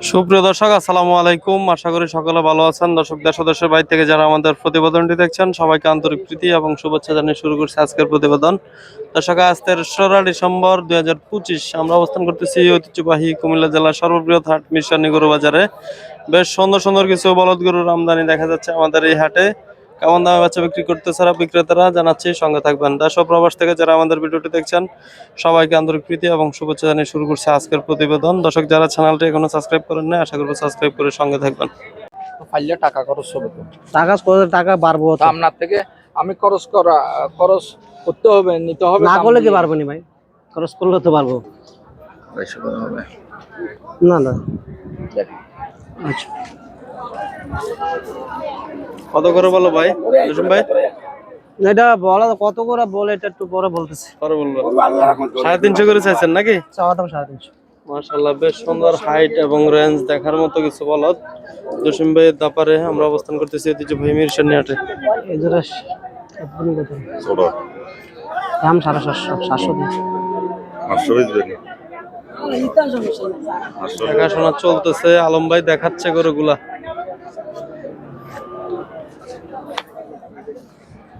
সুপ্রিয় দর্শক, আসসালামু আলাইকুম। আশা করি সকলে ভালো আছেন। দর্শক, দেশ সদস্যের বাইরে থেকে যারা আমাদের প্রতিবেদনটি দেখছেন, সবাইকে আন্তরিক প্রীতি এবং শুভেচ্ছা জানিয়ে শুরু করছি আজকের প্রতিবেদন। দর্শক আজ তেরোশোরা ডিসেম্বর দুই হাজার পঁচিশ, আমরা অবস্থান করতেছি ঐতিহ্যবাহী কুমিল্লা জেলার সর্ববৃহৎ হাট মিশানি গরু বাজারে। বেশ সুন্দর সুন্দর কিছু বলদ গরুর আমদানি দেখা যাচ্ছে আমাদের এই হাটে। কেমন দামে বাচ্চা বিক্রি করতে ছাড়া বিক্রেতারা জানাচ্ছি সঙ্গে থাকবেন। দেশ প্রবাস থেকে যারা আমাদের ভিডিওটি দেখছেন সবাইকে আন্তরিক প্রীতি এবং শুভেচ্ছা জানিয়ে শুরু করছে আজকের প্রতিবেদন। দর্শক যারা চ্যানেলটি এখনও সাবস্ক্রাইব করেন না আশা করব সাবস্ক্রাইব করে সঙ্গে থাকবেন। ফাইলে টাকা খরচ হবে তো? টাকা কত টাকা বাড়বো তা। আপনার থেকে আমি খরচ করা খরচ করতে হবে নিতে হবে না করলে কি। পারব নি ভাই? খরচ করলে তো পারব আড়াইশো করে হবে। না না। আচ্ছা। কত করে বলো ভাই? রসুন ভাই? এটা বলা কত করে বলে এটা একটু পরে বলতেছি। পরে বলব। সাড়ে তিনশো করে চাইছেন নাকি? চাওয়া দাম সাড়ে তিনশো। মার্শাল্লাহ বেশ সুন্দর হাইট এবং রেঞ্জ দেখার মতো কিছু বলদ। জসিম ভাইয়ের দাপারে আমরা অবস্থান করতেছি ঐতিহ্যবাহী দাম সাড়ে সাতশো সাতশো দেখাশোনা চলতেছে আলম ভাই দেখাচ্ছে গরুগুলা।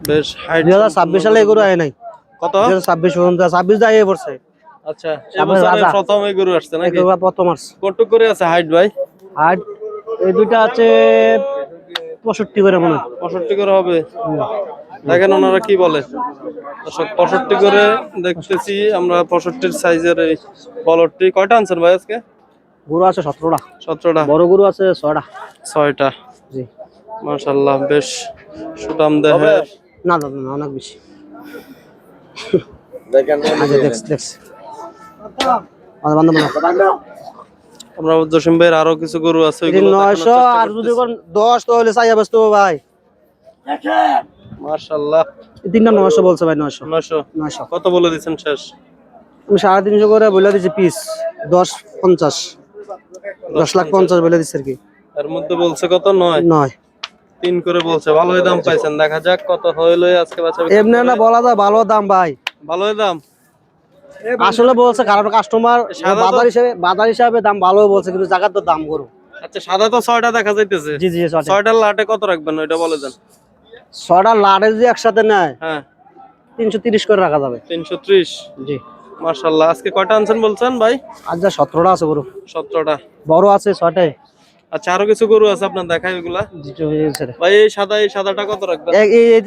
বেশ হাইট দুই হাজার ছাব্বিশ সালে এগুলো আয় নাই। কত? দুই হাজার ছাব্বিশ পর্যন্ত ছাব্বিশ দায় পড়ছে। আচ্ছা। প্রথম এই গরু আসছে নাকি? এগুলো প্রথম আসছে। কটুক করে আছে হাইট ভাই? আর এই দুইটা আছে পঁয়ষট্টি করে মনে হয়। পঁয়ষট্টি করে হবে। দেখেন ওনারা কি বলে। পঁয়ষট্টি করে দেখতেছি আমরা পঁয়ষট্টির সাইজের এই বলরটি কয়টা আনছেন ভাই আজকে? গরু আছে সতেরোটা। সতেরোটা। বড় গরু আছে ছয়টা। ছয়টা। জি। মাশাল্লাহ বেশ সুটাম দেহে না দাদা না অনেক বেশি। দেখেন আচ্ছা দেখছি দেখছি। আমাদের বান্ধব না আমরা জসিম ভাইয়ের আরও কিছু গরু আছে নয়শো আর যদি দশ তো চাই ব্যস্ত ভাই। তিনটা নয়শো বলছে ভাই নয়শো। নয়শো। নয়শো। কত বলে দিচ্ছেন শেষ? আমি সাড়ে তিনশো করে বলে দিচ্ছি পিস দশ পঞ্চাশ। দশ লাখ পঞ্চাশ বলে দিচ্ছি আর কি। এর মধ্যে বলছে কত? নয়। নয়। তিন করে বলছে ভালোই দাম পাইছেন দেখা যাক কত হইল আজকে বাচ্চা এমনি না বলা যায় ভালো দাম ভাই। ভালোই দাম? আসলে বলছে কারণ কাস্টমার বাজার হিসেবে বাজার হিসাবে দাম ভালো বলছে কিন্তু জায়গার তো দাম করো আচ্ছা সাদা তো ছয়টা দেখা যাইতেছে। জি জি ছয়টা। লাটে কত রাখবেন ওইটা বলে দেন। ছয়টা লাড়ে যদি একসাথে নেয় হ্যাঁ। তিনশো তিরিশ করে রাখা যাবে। তিনশো ত্রিশ? জি। মার্শাল্লাহ আজকে কয়টা আনছেন বলছেন ভাই? আর যা সতেরোটা আছে বড় সতেরোটা। বড় আছে ছয়টায়। আচ্ছা আরও কিছু গরু আছে আপনার দেখাই। ভাই এই সাদা এই সাদাটা কত রাখবেন? এই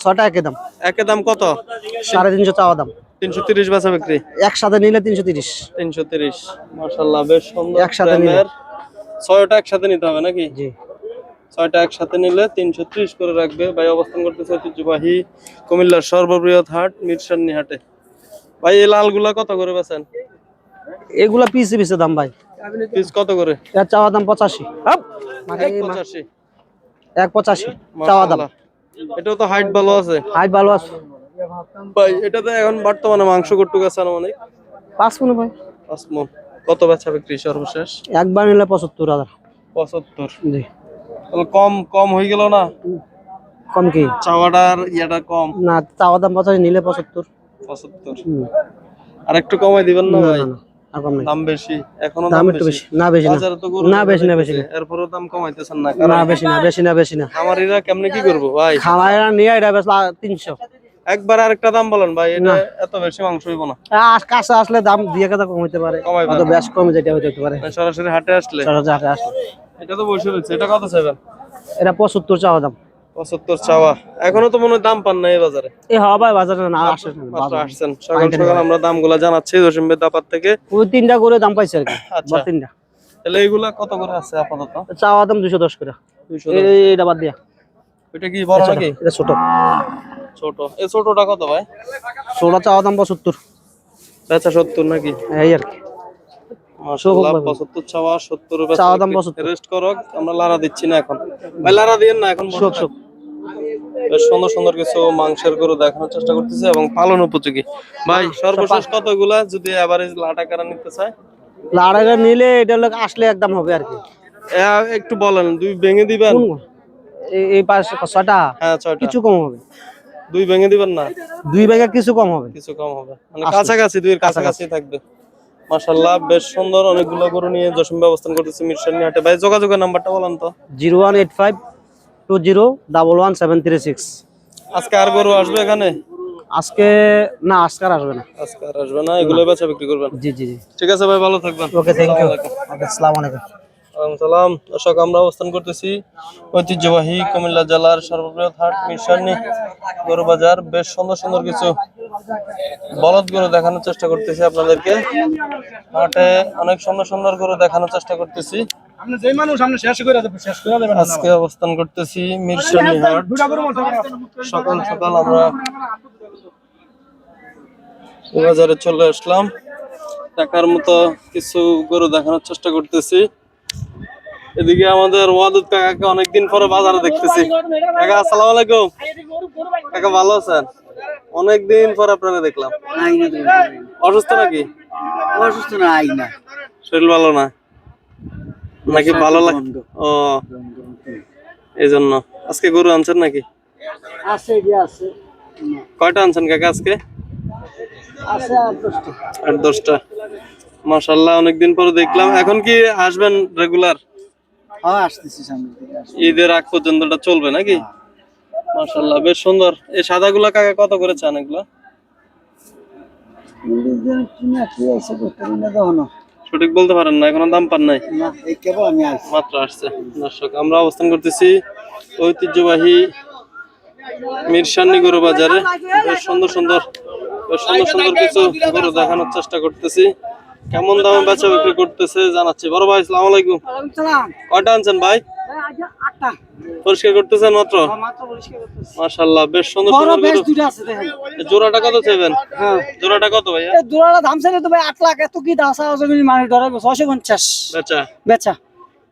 ছয়টা একই দাম। একের দাম কত? সাড়ে তিনশো চাওয়া দাম। তিনশো তিরিশ বেচা বিক্রি? একসাথে নিলে তিনশো তিরিশ। তিনশো তিরিশ। মার্শাল্লাহ বেশ সুন্দর একসাথে নিলে। ছয়টা একসাথে নিতে হবে নাকি? জি। ছয়টা একসাথে নিলে তিনশো ত্রিশ করে রাখবে। ভাই অবস্থান করতেছে ঐতিহ্যবাহী কুমিল্লার সর্ববৃহৎ হাট মিরসান্নি হাটে ভাই এই লালগুলা কত করে বেছেন এগুলা পিসে পিসে দাম ভাই। পিস কত করে? এর চাওয়া দাম পঁচাশি। হাপ! এক পঁচাশি। এক পঁচাশি চাওয়া দাম। এটাও তো হাইট ভালো আছে। হাইট ভালো আছে। ভাই এটাতে এখন বর্তমানে মাংস কটুক আছে অনেক পাঁচ মনে ভাই। পাঁচ মণ। কত বেচা বিক্রি সর্বশেষ? একবার নিলে পঁচাত্তর হাজার। পঁচাত্তর। জি। তাহলে কম কম হয়ে গেল না? কম কি? চাওয়াটার ইয়েটা কম। না চাওয়া দাম পঁচাশি নিলে পঁচাত্তর। পঁচাত্তর। হুম। আর একটু কমাই দিবেন না ভাই? আর কম নাই। দাম বেশি এখনও দাম একটু বেশি। না বেশি না। না বেশি না বেশি এরপরেও দাম কমাইতেছেন না। না বেশি না বেশি না বেশি না। আমার এরা কেমনে কি করব? ভাই। খামারা নিয়ে এটা বেশ তিনশো। একবার আরেকটা দাম বলেন ভাই এটা এত বেশি মাংস হইব না। কাছে আসলে দাম দিয়ে কথা কম হইতে পারে অত বেশ কমে যেটা হইতে পারে। সরাসরি হাটে আসলে। সরাসরি হাটে আসলে। এটা তো বসে রয়েছে এটা কত চাইবেন? এটা পঁচাত্তর চাওয়া দাম। পঁচাত্তর চাওয়া। এখনও তো মনে দাম পান না এই বাজারে। এই হওয়া ভাই বাজারে না আসে না, মাত্র বাজারে। আসছেন। সকাল সকাল আমরা দামগুলা জানাচ্ছি জসিম দাপার থেকে। ওই তিনটা করে দাম পাইছে আর কি। আচ্ছা। তিনটা। তাহলে এইগুলা কত করে আছে আপাতত? চাওয়া দাম দুশো দশ। করে এইটা বাদ দিয়া। এটা কি বড় নাকি? এটা ছোট। ছোট। এই ছোটটা কত ভাই? ষোলো চাওয়া দাম পঁচাত্তর। বেচা সত্তর নাকি? এই আর কি। পঁচাত্তর চাওয়া সত্তর চাওয়া দাম 72 রেস্ট করো আমরা লারা দিচ্ছি না এখন। ভাই লারা দিয়েন না এখন শোক শোক সুন্দর সুন্দর কিছু মাংসের গরু দেখানোর চেষ্টা করতেছে এবং পালন উপযোগী। ভাই সর্বশেষ কতগুলা? যদি এভারেজ লাটা কারা নিতে চায়? লাড়াগা নিলে এটা লোক আসলে একদম হবে আর কি। একটু বলেন দুই ভেঙে দিবেন? এই- পাশে ছয়টা? হ্যাঁ কিছু কম হবে। দুই ভেঙে দিবেন না? দুই ব্যাগের কিছু কম হবে। কিছু কম হবে। মানে কাছাকাছি দুইয়ের কাছাকাছি থাকবে। মাশাল্লাহ বেশ সুন্দর অনেকগুলো গরু নিয়ে জসিম অবস্থান করতেছি মিরসানি হাটে ভাই যোগাযোগের নাম্বারটা বলেন তো। Zero one eight five two zero double one seven three six. আজকে আর গরু আসবে এখানে? আজকে না আজকে আর আসবে না। আজকে আর আসবে না এগুলো বেচা বিক্রি করবেন। জি জি জি। ঠিক আছে ভাই ভালো থাকবেন। ওকে থ্যাংক ইউ আসসালামু আলাইকুম। সালাম। দর্শক আমরা অবস্থান করতেছি ঐতিহ্যবাহী কুমিল্লা জেলার সর্ববৃহৎ হাট মিরসানি গরু বাজার বেশ সুন্দর সুন্দর কিছু বলদ গরু দেখানোর চেষ্টা করতেছি আপনাদেরকে। হাটে অনেক সুন্দর সুন্দর গরু দেখানোর চেষ্টা করতেছি। আজকে অবস্থান করতেছি মিরসানি হাট। সকাল সকাল আমরা বাজারে চলে আসলাম। দেখার মতো কিছু গরু দেখানোর চেষ্টা করতেছি। এদিকে আমাদের ওয়াদুদ কাকাকে অনেকদিন পরে বাজারে দেখতেছি। কাকা আসসালামু আলাইকুম। কাকা ভালো আছেন? অনেকদিন পর আপনাকে দেখলাম। অসুস্থ নাকি? অসুস্থ না আই না। শরীর ভালো না? নাকি ভালো লাগে ও। এই জন্য আজকে গরু আনছেন নাকি? আছে আছে। কয়টা আনছেন কাকা আজকে? আছে আট দশটা। মাশাল্লাহ অনেকদিন পরে দেখলাম। এখন কি আসবেন রেগুলার হ্যাঁ আসতেছি ঈদের আগ পর্যন্ত এটা চলবে নাকি? মাশাল্লাহ বেশ সুন্দর। এই সাদাগুলা কাকা কত করে চান এগুলা? সঠিক বলতে পারেন না এখনও দাম পান নাই? মাত্র আসছে দর্শক আমরা অবস্থান করতেছি ঐতিহ্যবাহী মিরসানি গরু বাজারে বেশ সুন্দর সুন্দর বেশ সুন্দর সুন্দর কিছু গরু দেখানোর চেষ্টা করতেছি। কেমন দামে বেচা বিক্রি করতেছে জানাচ্ছি। বড় ভাই আসসালামু আলাইকুম। কয়টা আনছেন ভাই? পরিষ্কার করতেছেন মাত্র? করতেছি। মাশাল্লাহ বেশ সুন্দর জোড়াটা কত চাইবেন? হ্যাঁ। জোড়াটা কত এই দুরালা দাম চাইলে তো ভাই আট লাখ এত কি দাসা আছে মানে ধরাবে ছয়শো পঞ্চাশ। বেচা? বেচা।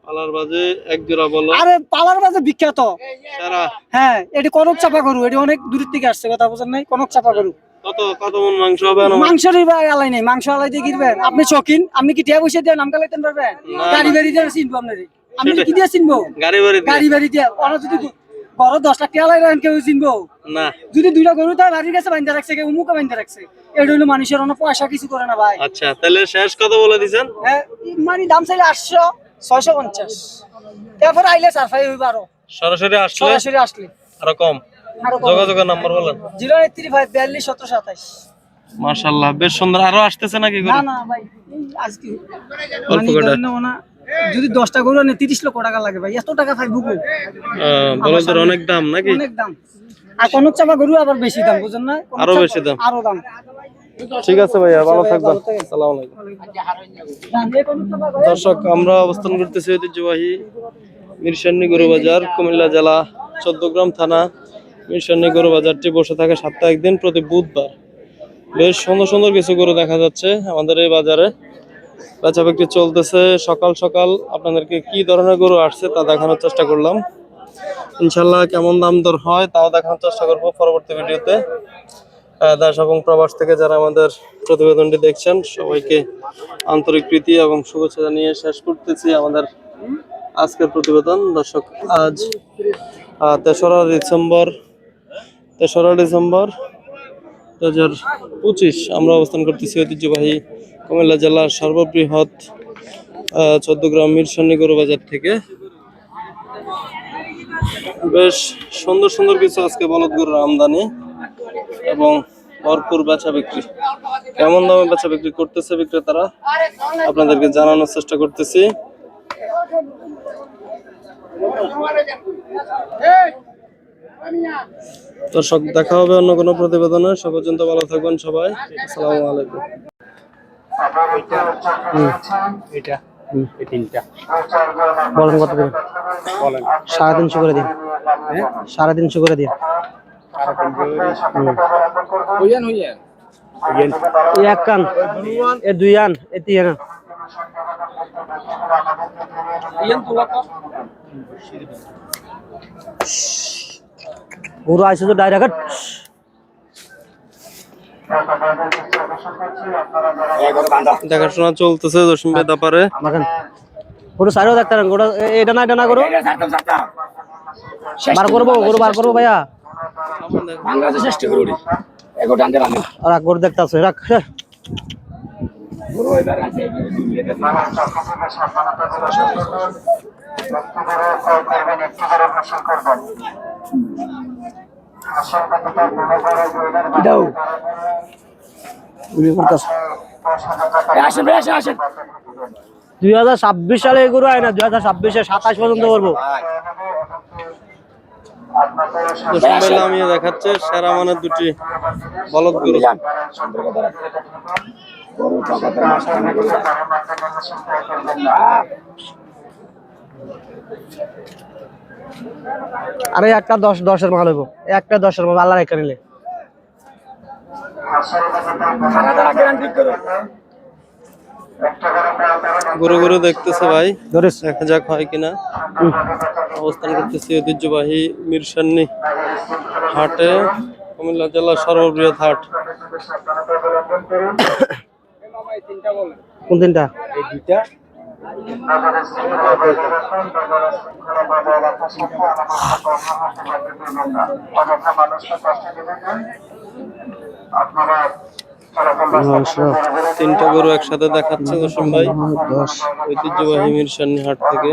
পালার বাজে এক জোড়া বলো। আরে পালার বাজে বিখ্যাত। হ্যাঁ এটি কনক চাপা করু এটি অনেক দূরের থেকে আসছে কথা বলছেন নাই? কনক চাপা গরু। কত কত মন মাংস হবে অনুমান? মাংসের ভাই আলাই নেই মাংস আলাই দিয়ে কিনবেন আপনি শৌখিন আপনি কি টিয়া বসে দিয়ে নাম কালাইতেন পারবেন? গাড়ি বাড়ি দিয়ে চিনবো আপনার। আপনি কি দিয়ে চিনবো? গাড়ি বাড়ি গাড়ি বাড়ি দিয়ে। ওরা যদি বড় দশ লাখ টাকা লাগাই কেউ চিনবো? না। যদি দুইটা গরু বাড়ির কাছে রাখছে কেউ বাইন্দা রাখছে এটা হলো মানুষের পয়সা কিছু করে না ভাই। আচ্ছা তাহলে শেষ কত বলে দিছেন? হ্যাঁ মানে দাম চাইলে আটশো ছয়শো পঞ্চাশ। তারপর আইলে সারফাই হইব আরও। সরাসরি আসলে? সরাসরি আসলে। আরও কম? যোগাযোগের নাম্বার বলেন। জিরো এইট থ্রি ফাইভ বিয়াল্লিশ সতেরো সাতাইশ। মাশাআল্লাহ বেশ সুন্দর। আরও আসতেছে নাকি না না ভাই এই আজকে। অল্প মানে কটা। ধরেন না যদি দশটা গরু আনে তিরিশ লক্ষ টাকা লাগে ভাই। এত টাকা? আহ, বলদের অনেক দাম নাকি? অনেক দাম। আর কনক চাপা গরু আবার বেশি দাম বুঝেন না? কনক আরও চাপা- বেশি দাম। আরও দাম। ঠিক আছে ভাইয়া ভালো থাকবেন। আসসালামু আলাইকুম। দাম দিয়ে কনক চাপা গরু- দর্শক আমরা অবস্থান করতেছি ঐতিহ্যবাহী মিরসান্নি গরু বাজার কুমিল্লা জেলা চোদ্দগ্রাম থানা। মিরসান্নি গরু বাজারটি বসে থাকে সাপ্তাহিক একদিন প্রতি বুধবার। বেশ সুন্দর সুন্দর কিছু গরু দেখা যাচ্ছে আমাদের এই বাজারে। বেচা বিক্রি চলতেছে সকাল সকাল। আপনাদেরকে কি ধরনের গরু আসছে তা দেখানোর চেষ্টা করলাম। ইনশাল্লাহ কেমন দাম দর হয় তাও দেখানোর চেষ্টা করব পরবর্তী ভিডিওতে। দেশ এবং প্রবাস থেকে যারা আমাদের প্রতিবেদনটি দেখছেন, সবাইকে আন্তরিক প্রীতি এবং শুভেচ্ছা জানিয়ে শেষ করতেছি আমাদের আজকের প্রতিবেদন। দর্শক, আজ তেসরা ডিসেম্বর তেসরা ডিসেম্বর দু হাজার পঁচিশ। আমরা অবস্থান করতেছি ঐতিহ্যবাহী কুমিল্লা জেলার সর্ববৃহৎ চোদ্দগ্রাম মিরসন্নি গরু বাজার থেকে। বেশ সুন্দর সুন্দর কিছু আজকে বলদ গরুর আমদানি এবং ভরপুর বেচা বিক্রি। কেমন দামে বেচা বিক্রি করতেছে বিক্রেতারা, আপনাদেরকে জানানোর চেষ্টা করতেছি। দর্শক দেখা হবে অন্য কোনো প্রতিবেদনে। সে পর্যন্ত ভালো থাকবেন সবাই। আসসালামু আলাইকুম। এটা এই তিনটা। বলেন কত দেবেন সাড়ে তিনশো করে দিন। সাড়ে তিনশো করে দিন। হইয়ান হইয়ান এই এক কান। এ দুই আন এ তিন আন। হইয়ান তোলা গরু আইসে তো ডাইরেক্ট দেখাশোনা চলতেছে দশম মাখান গরু সাইডও দেখতে পারেন গরু এটা না এটা না গরু বার করব গরু বার করব ভাইয়া এক গরু দেখতে হ্যাঁ। দুই হাজার ছাব্বিশ সালে এগুলো হয় না দুই হাজার ছাব্বিশে সাতাশ পর্যন্ত করব। নামিয়ে দেখাচ্ছে সেরা মানের দুটি বলদ গরু। আরে একটা দশ দশের মাল হইব। একটা দশের মাল আল্লাহ রেখে নিলে। গুরু গরু দেখতেছে ভাই। দেখা যাক হয় কিনা। অবস্থান করতেছি ঐতিহ্যবাহী মিরসান্নি হাটে কুমিল্লা জেলার সর্ববৃহৎ হাট। কোন তিনটা? তিনটা গরু একসাথে দেখাচ্ছে দশম ভাই। ঐতিহ্যবাহী মিরসান্নি হাট থেকে।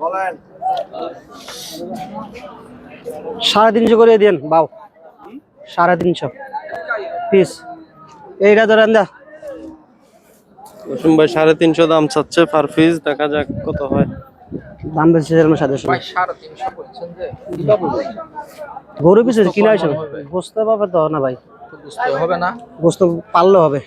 বলেন। সাড়ে তিনশো করে দিন বাউ সাড়ে তিনশো পিস এইটা ধরেন দা ভাই সাড়ে তিনশো দাম চাচ্ছে পার পিস দেখা যাক কত হয় দাম বেশি সেরকম গরু পিস কিনা হয়েছে বুঝতে পারবে তো না ভাই বুঝতে হবে না বুঝতে পারলে হবে